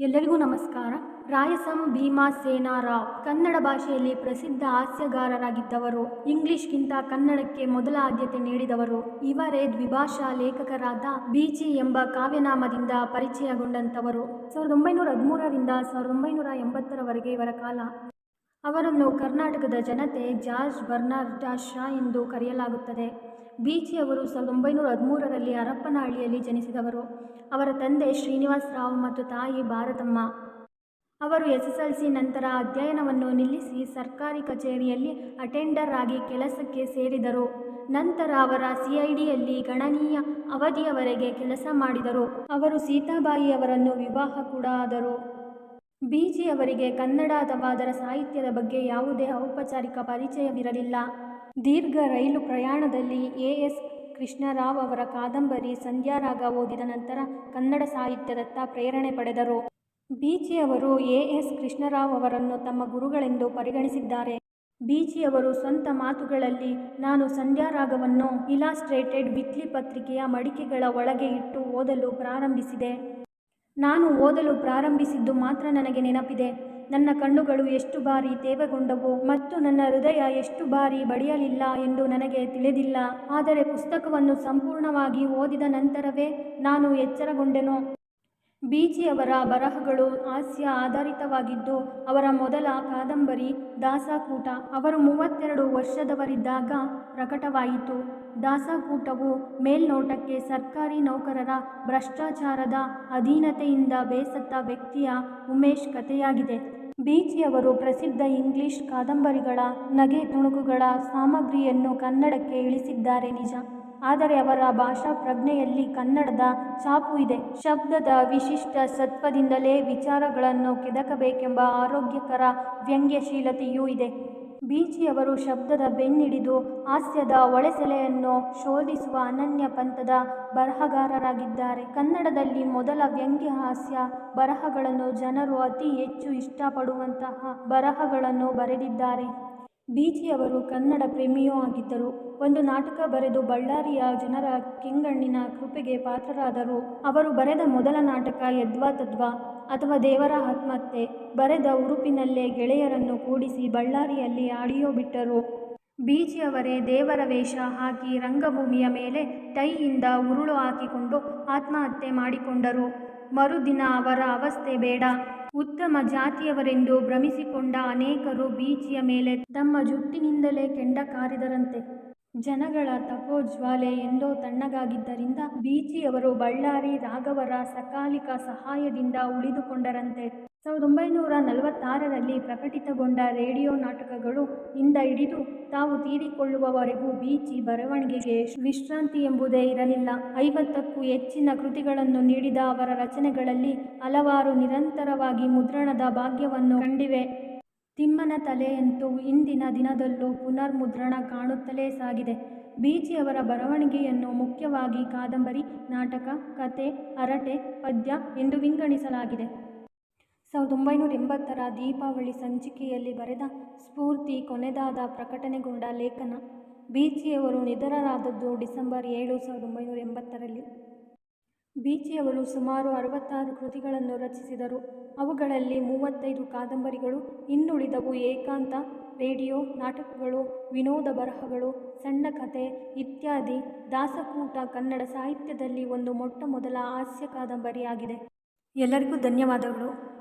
ಎಲ್ಲರಿಗೂ ನಮಸ್ಕಾರ. ರಾಯಸಂ ಭೀಮಸೇನಾ ರಾವ್ ಕನ್ನಡ ಭಾಷೆಯಲ್ಲಿ ಪ್ರಸಿದ್ಧ ಹಾಸ್ಯಗಾರರಾಗಿದ್ದವರು. ಇಂಗ್ಲಿಷ್ಗಿಂತ ಕನ್ನಡಕ್ಕೆ ಮೊದಲ ಆದ್ಯತೆ ನೀಡಿದವರು. ಇವರೇ ದ್ವಿಭಾಷಾ ಲೇಖಕರಾದ ಬಿಜಿ ಎಂಬ ಕಾವ್ಯನಾಮದಿಂದ ಪರಿಚಯಗೊಂಡಂಥವರು. ಸಾವಿರದ ಒಂಬೈನೂರ ಹದಿಮೂರರಿಂದ ಸಾವಿರದ ಒಂಬೈನೂರ ಎಂಬತ್ತರವರೆಗೆ ಇವರ ಕಾಲ. ಅವರನ್ನು ಕರ್ನಾಟಕದ ಜನತೆ ಜಾರ್ಜ್ ಬರ್ನಾರ್ಡ್ ಶಾ ಎಂದು ಕರೆಯಲಾಗುತ್ತದೆ. ಬೀಚಿಯವರು ಸಾವಿರದ ಒಂಬೈನೂರ ಹದಿಮೂರರಲ್ಲಿ ಹರಪ್ಪನಹಳ್ಳಿಯಲ್ಲಿ ಜನಿಸಿದವರು. ಅವರ ತಂದೆ ಶ್ರೀನಿವಾಸ ರಾವ್ ಮತ್ತು ತಾಯಿ ಭಾರತಮ್ಮ. ಅವರು ಎಸ್ ಎಸ್ ಎಲ್ ಸಿ ನಂತರ ಅಧ್ಯಯನವನ್ನು ನಿಲ್ಲಿಸಿ ಸರ್ಕಾರಿ ಕಚೇರಿಯಲ್ಲಿ ಅಟೆಂಡರ್ ಆಗಿ ಕೆಲಸಕ್ಕೆ ಸೇರಿದರು. ನಂತರ ಅವರ ಸಿ ಐ ಡಿಯಲ್ಲಿ ಗಣನೀಯ ಅವಧಿಯವರೆಗೆ ಕೆಲಸ ಮಾಡಿದರು. ಅವರು ಸೀತಾಬಾಯಿ ಅವರನ್ನು ವಿವಾಹ ಕೂಡ ಆದರು. ಬೀಚಿಯವರಿಗೆ ಕನ್ನಡ ಅಥವಾ ಅದರ ಸಾಹಿತ್ಯದ ಬಗ್ಗೆ ಯಾವುದೇ ಔಪಚಾರಿಕ ಪರಿಚಯವಿರಲಿಲ್ಲ. ದೀರ್ಘ ರೈಲು ಪ್ರಯಾಣದಲ್ಲಿ ಎ. ಎಸ್. ಕೃಷ್ಣರಾವ್ ಅವರ ಕಾದಂಬರಿ ಸಂಧ್ಯಾರಾಗ ಓದಿದ ನಂತರ ಕನ್ನಡ ಸಾಹಿತ್ಯದತ್ತ ಪ್ರೇರಣೆ ಪಡೆದರು. ಬೀಚಿಯವರು ಎ. ಎಸ್. ಕೃಷ್ಣರಾವ್ ಅವರನ್ನು ತಮ್ಮ ಗುರುಗಳೆಂದು ಪರಿಗಣಿಸಿದ್ದಾರೆ. ಬೀಚಿಯವರು ಸ್ವಂತ ಮಾತುಗಳಲ್ಲಿ, ನಾನು ಸಂಧ್ಯಾರಾಗವನ್ನು ಇಲಾಸ್ಟ್ರೇಟೆಡ್ ವಿಕ್ಲಿ ಪತ್ರಿಕೆಯ ಮಡಿಕೆಗಳ ಒಳಗೆ ಇಟ್ಟು ಓದಲು ಪ್ರಾರಂಭಿಸಿದೆ. ನಾನು ಓದಲು ಪ್ರಾರಂಭಿಸಿದ್ದು ಮಾತ್ರ ನನಗೆ ನೆನಪಿದೆ. ನನ್ನ ಕಣ್ಣುಗಳು ಎಷ್ಟು ಬಾರಿ ತೇವಗೊಂಡವು ಮತ್ತು ನನ್ನ ಹೃದಯ ಎಷ್ಟು ಬಾರಿ ಬಡಿಯಲಿಲ್ಲ ಎಂದು ನನಗೆ ತಿಳಿದಿಲ್ಲ. ಆದರೆ ಪುಸ್ತಕವನ್ನು ಸಂಪೂರ್ಣವಾಗಿ ಓದಿದ ನಂತರವೇ ನಾನು ಎಚ್ಚರಗೊಂಡೆನು? ಬೀಚಿಯವರ ಬರಹಗಳು ಹಾಸ್ಯ ಆಧಾರಿತವಾಗಿದ್ದು, ಅವರ ಮೊದಲ ಕಾದಂಬರಿ ದಾಸಕೂಟ. ಅವರು ಮೂವತ್ತೆರಡು ವರ್ಷದವರಿದ್ದಾಗ ಪ್ರಕಟವಾಯಿತು. ದಾಸಕೂಟವು ಮೇಲ್ನೋಟಕ್ಕೆ ಸರ್ಕಾರಿ ನೌಕರರ ಭ್ರಷ್ಟಾಚಾರದ ಅಧೀನತೆಯಿಂದ ಬೇಸತ್ತ ವ್ಯಕ್ತಿಯ ಉಮೇಶ್ ಕಥೆಯಾಗಿದೆ. ಬೀಚಿಯವರು ಪ್ರಸಿದ್ಧ ಇಂಗ್ಲಿಷ್ ಕಾದಂಬರಿಗಳ ನಗೆ ತುಣುಕುಗಳ ಸಾಮಗ್ರಿಯನ್ನು ಕನ್ನಡಕ್ಕೆ ಇಳಿಸಿದ್ದಾರೆ ನಿಜ. ಆದರೆ ಅವರ ಭಾಷಾ ಪ್ರಜ್ಞೆಯಲ್ಲಿ ಕನ್ನಡದ ಛಾಪು ಇದೆ. ಶಬ್ದದ ವಿಶಿಷ್ಟ ಸತ್ವದಿಂದಲೇ ವಿಚಾರಗಳನ್ನು ಕೆದಕಬೇಕೆಂಬ ಆರೋಗ್ಯಕರ ವ್ಯಂಗ್ಯಶೀಲತೆಯೂ ಇದೆ. ಬೀಚಿಯವರು ಶಬ್ದದ ಬೆನ್ನಿಡಿದು ಹಾಸ್ಯದ ಒಳೆಸೆಲೆಯನ್ನು ಶೋಧಿಸುವ ಅನನ್ಯ ಪಂಥದ ಬರಹಗಾರರಾಗಿದ್ದಾರೆ. ಕನ್ನಡದಲ್ಲಿ ಮೊದಲ ವ್ಯಂಗ್ಯ ಹಾಸ್ಯ ಬರಹಗಳನ್ನು ಜನರು ಅತಿ ಹೆಚ್ಚು ಇಷ್ಟಪಡುವಂತಹ ಬರಹಗಳನ್ನು ಬರೆದಿದ್ದಾರೆ. ಬೀಚಿಯವರು ಕನ್ನಡ ಪ್ರೇಮಿಯೂ ಆಗಿದ್ದರು. ಒಂದು ನಾಟಕ ಬರೆದು ಬಳ್ಳಾರಿಯ ಜನರ ಕೆಂಗಣ್ಣಿನ ಕೃಪೆಗೆ ಪಾತ್ರರಾದರು. ಅವರು ಬರೆದ ಮೊದಲ ನಾಟಕ ಯದ್ವಾ ತದ್ವಾ ಅಥವಾ ದೇವರ ಆತ್ಮಹತ್ಯೆ. ಬರೆದ ಉರುಪಿನಲ್ಲೇ ಗೆಳೆಯರನ್ನು ಕೂಡಿಸಿ ಬಳ್ಳಾರಿಯಲ್ಲಿ ಆಡಿಯೋ ಬಿಟ್ಟರು. ಬೀಚಿಯವರೇ ದೇವರ ವೇಷ ಹಾಕಿ ರಂಗಭೂಮಿಯ ಮೇಲೆ ಟೈಯಿಂದ ಉರುಳು ಹಾಕಿಕೊಂಡು ಆತ್ಮಹತ್ಯೆ ಮಾಡಿಕೊಂಡರು. ಮರುದಿನ ಅವರ ಅವಸ್ಥೆ ಬೇಡ. ಉತ್ತಮ ಜಾತಿಯವರೆಂದು ಭ್ರಮಿಸಿಕೊಂಡ ಅನೇಕರು ಬೀಚಿಯ ಮೇಲೆ ತಮ್ಮ ಜುಟ್ಟಿನಿಂದಲೇ ಕೆಂಡ ಕಾರಿದರಂತೆ. ಜನಗಳ ತಪೋಜ್ವಾಲೆ ಎಂದೋ ತಣ್ಣಗಾಗಿದ್ದರಿಂದ ಬೀಚಿಯವರು ಬಳ್ಳಾರಿ ರಾಘವರ ಸಕಾಲಿಕ ಸಹಾಯದಿಂದ ಉಳಿದುಕೊಂಡರಂತೆ. ಸಾವಿರದ ಒಂಬೈನೂರ ನಲವತ್ತಾರರಲ್ಲಿ ಪ್ರಕಟಿತಗೊಂಡ ರೇಡಿಯೋ ನಾಟಕಗಳು ಇಂದ ಹಿಡಿದು ತಾವು ತೀರಿಕೊಳ್ಳುವವರೆಗೂ ಬೀಚಿ ಬರವಣಿಗೆಗೆ ವಿಶ್ರಾಂತಿ ಎಂಬುದೇ ಇರಲಿಲ್ಲ. ಐವತ್ತಕ್ಕೂ ಹೆಚ್ಚಿನ ಕೃತಿಗಳನ್ನು ನೀಡಿದ ಅವರ ರಚನೆಗಳಲ್ಲಿ ಹಲವಾರು ನಿರಂತರವಾಗಿ ಮುದ್ರಣದ ಭಾಗ್ಯವನ್ನು ಕಂಡಿವೆ. ತಿಮ್ಮನ ತಲೆಯಂತೂ ಇಂದಿನ ದಿನದಲ್ಲೂ ಪುನರ್ಮುದ್ರಣ ಕಾಣುತ್ತಲೇ ಸಾಗಿದೆ. ಬೀಚಿಯವರ ಬರವಣಿಗೆಯನ್ನು ಮುಖ್ಯವಾಗಿ ಕಾದಂಬರಿ, ನಾಟಕ, ಕತೆ, ಹರಟೆ, ಪದ್ಯ ಎಂದು ವಿಂಗಡಿಸಲಾಗಿದೆ. ಸಾವಿರದ ಒಂಬೈನೂರ ಎಂಬತ್ತರ ದೀಪಾವಳಿ ಸಂಚಿಕೆಯಲ್ಲಿ ಬರೆದ ಸ್ಫೂರ್ತಿ ಕೊನೆದಾದ ಪ್ರಕಟಣೆಗೊಂಡ ಲೇಖನ ಬೀಚಿಯವರು ನಿಧನರಾದದ್ದು ಡಿಸೆಂಬರ್ ಏಳು, ಸಾವಿರದ ಒಂಬೈನೂರ ಎಂಬತ್ತರಲ್ಲಿ. ಬೀಚಿಯವರು ಸುಮಾರು ಅರವತ್ತಾರು ಕೃತಿಗಳನ್ನು ರಚಿಸಿದರು. ಅವುಗಳಲ್ಲಿ ಮೂವತ್ತೈದು ಕಾದಂಬರಿಗಳು, ಇನ್ನುಳಿದವು ಏಕಾಂತ, ರೇಡಿಯೋ, ನಾಟಕಗಳು, ವಿನೋದ ಬರಹಗಳು, ಸಣ್ಣ ಕಥೆ ಇತ್ಯಾದಿ. ದಾಸಕೂಟ ಕನ್ನಡ ಸಾಹಿತ್ಯದಲ್ಲಿ ಒಂದು ಮೊಟ್ಟ ಮೊದಲ ಹಾಸ್ಯ ಕಾದಂಬರಿಯಾಗಿದೆ. ಎಲ್ಲರಿಗೂ ಧನ್ಯವಾದಗಳು.